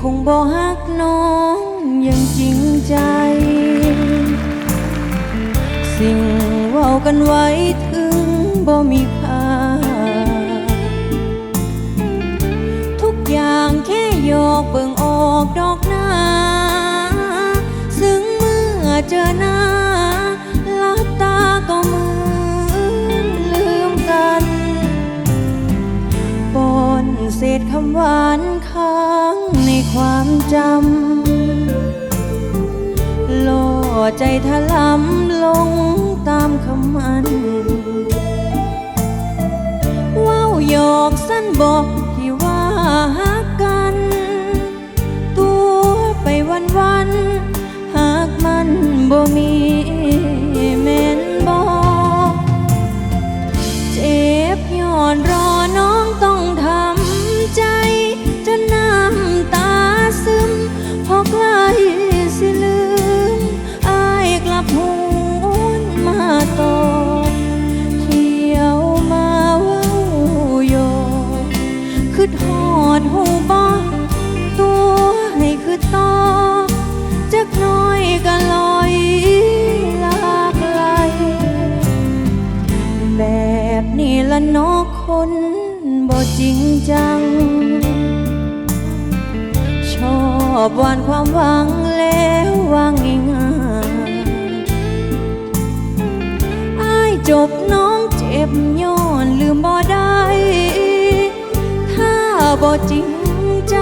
คงบ่ฮักน้องอยังจริงใจ สิ่งเว้ากันไว้ถึงบ่มีค่า ทุกอย่างแค่หยอกเบิ่งออกดอกหน้า ซึ่งเมื่อเจอหน้า จำโลอใจถลำลงตามคำมันว้าวหยอกสั้นบอกที่ว่าหักกัน ตัวไปวันวันหากมันบ่มีแม่นบอกเจ็บย้อนรอ คนบ่จริงจัง ชอบหวานความหวังแล้ววางง่ายอายจบน้องเจ็บย้อนลืมบ่ได้ ถ้าบ่จริงใจ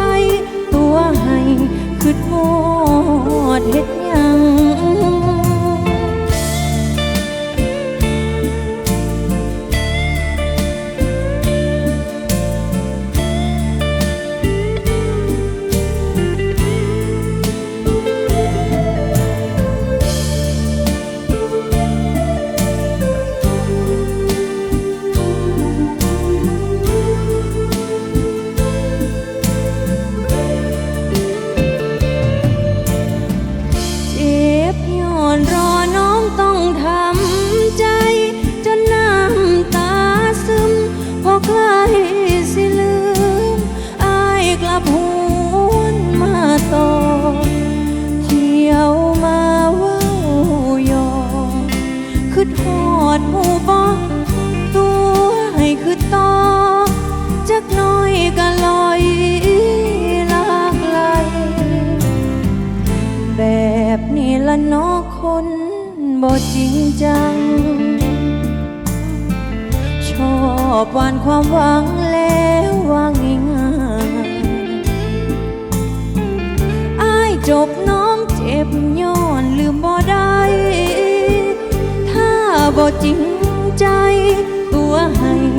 อนรอน้องต้องทำใจ จนน้ำตาซึม พอใกล้สิลืมอายกลับหวนมาตอเที่ยวมาเว้าหยอคือทอดหมูบอกตัวให้คือต่อจักน้อยก็ลอ บ่จริงจัง ชอบหวานความหวังแล้ววางง่ายอายจบน้องเจ็บย้อนลืมบ่ได้ ถ้าบ่จริงใจตัวให้